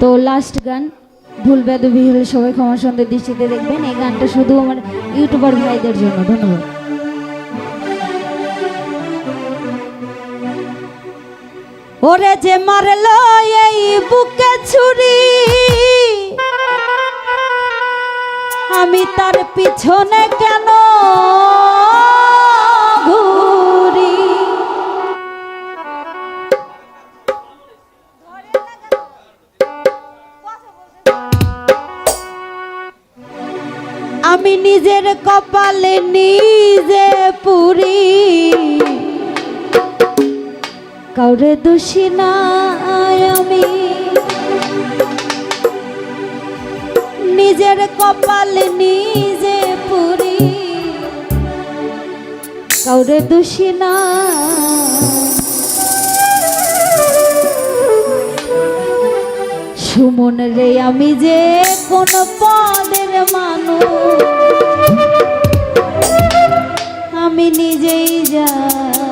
তো লাস্ট গান, ভুল বেদবি হলে সবাই ক্ষমা সুন্দর দৃষ্টিতে দেখবেন। এই গানটা শুধু আমার ইউটিউবার ভাইদের জন্য। ধন্যবাদ। ওরে যে মারলো এই বুকে ছুরি, আমি তার পিছনে কেন ঘুরি আমি নিজের কপালে নিজে পুরি। কাউরে দোষী নাই আমি। নিজের কপালে নিজে পুরি। কাউরে দোষী না সুমন রে আমি যে কোন পদের মানুষ আমি নিজেই জানি।